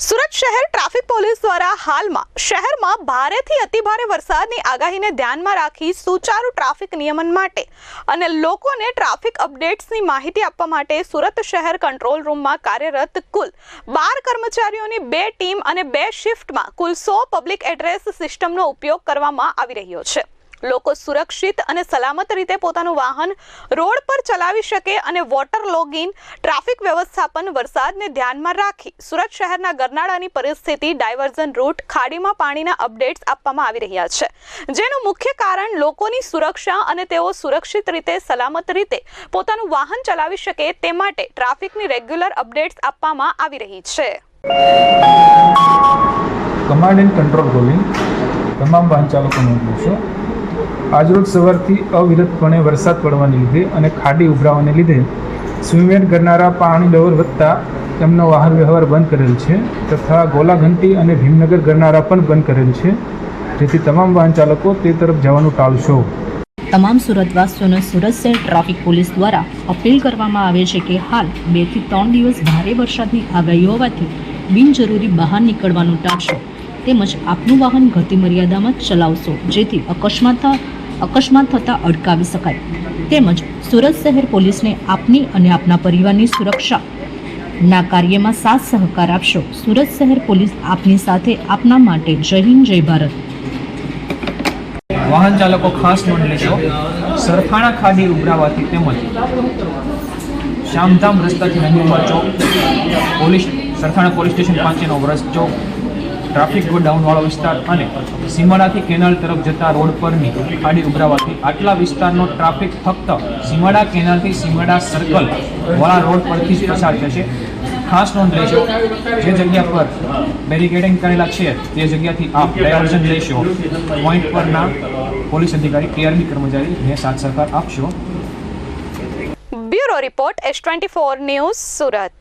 સુરત શહેર traffic police દ્વારા હાલમાં શહેરમાં ભારેથી અતિભારે વરસાદની આગાહીને ધ્યાનમાં રાખી સુચારુ ટ્રાફિક નિયમન માટે અને લોકોને ટ્રાફિક અપડેટ્સની માહિતી આપવા માટે સુરત શહેર કંટ્રોલ રૂમમાં કાર્યરત કુલ બાર કર્મચારીઓની બે ટીમ અને બે શિફ્ટમાં કુલ સો પબ્લિક એડ્રેસ સિસ્ટમનો ઉપયોગ કરવામાં આવી રહ્યો છે. લોકો સુરક્ષિત અને સલામત રીતે પોતાનું વાહન રોડ પર ચલાવી શકે અને વોટર લોગિન ટ્રાફિક વ્યવસ્થાપન વરસાદને ધ્યાનમાં રાખી સુરત શહેરના ગરનાળાની પરિસ્થિતિ ડાયવર્ઝન રૂટ ખાડીમાં પાણીના અપડેટ્સ આપવામાં આવી રહ્યા છે. જેનું મુખ્ય કારણ લોકોની સુરક્ષા અને તેઓ સુરક્ષિત રીતે, સલામત રીતે પોતાનું વાહન ચલાવી શકે તે માટે ટ્રાફિકની રેગ્યુલર અપડેટ્સ આપવામાં આવી રહી છે. કમાન્ડ એન્ડ કંટ્રોલ રોલિંગ તમામ વાહન ચાલકોને મોકલું છે આજરોજ સવારથી અવિરતપણે વરસાદ પડવાને લીધે અને ખાડી ઉભરાવાને લીધે સ્વિમિંગ કરનારા પાણી લેવલ વધતા તેમનો વાહન વ્યવહાર બંધ કરેલ છે તથા ગોલાઘંટી અને ભીમનગર કરનારા પણ બંધ કરેલ છે. જેથી તમામ વાહન ચાલકો તે તરફ જવાનું ટાળશો. તમામ સુરતવાસીઓને સુરત શહેર ટ્રાફિક પોલીસ દ્વારા અપીલ કરવામાં આવે છે કે હાલ બેથી ત્રણ દિવસ ભારે વરસાદની આગાહી હોવાથી બિનજરૂરી બહાર નીકળવાનું ટાળશો. તેમજ આપનું વાહન ગતિ મર્યાદામાં ચલાવશો, જેથી અકસ્માત અકસ્માત થતાં અટકાવી શકાય. તેમજ સુરત શહેર પોલીસને આપની અને આપના પરિવારની સુરક્ષા ના કાર્યમાં સાથ સહકાર આપશો. સુરત શહેર પોલીસ આપની સાથે આપના માટે જય હિન્દ, જય ભારત. વાહન ચાલકો ખાસ નોંધ લેશો સરખાણા ખાડી ઉભરાવાથી તેમજ શામધામ રસ્તાથી નંદુરબાર ચોક પોલીસ સરખાણા પોલીસ સ્ટેશન પાંચેનો વ્રસ ચોક ટ્રાફિક ગોડાઉનવાળો વિસ્તાર અને સીમાડાથી કેનાલ તરફ જતા રોડ પરની ખાડી ઉભરાવાથી આટલા વિસ્તારનો ટ્રાફિક ફક્ત સીમાડા કેનાલથી સીમાડા સર્કલ વાળા રોડ પરથી જ પસાર થશે ખાસ નોંધ લેશો જે જગ્યા પર બેરિકેડિંગ કરેલા છે, તે જગ્યાથી આપ ડાયવર્ઝન લેશો. પોઈન્ટ પરના પોલીસ અધિકારી ટીઆરબી કર્મચારીને સાથ સહકાર આપશો. Bureau report S twenty four news Surat.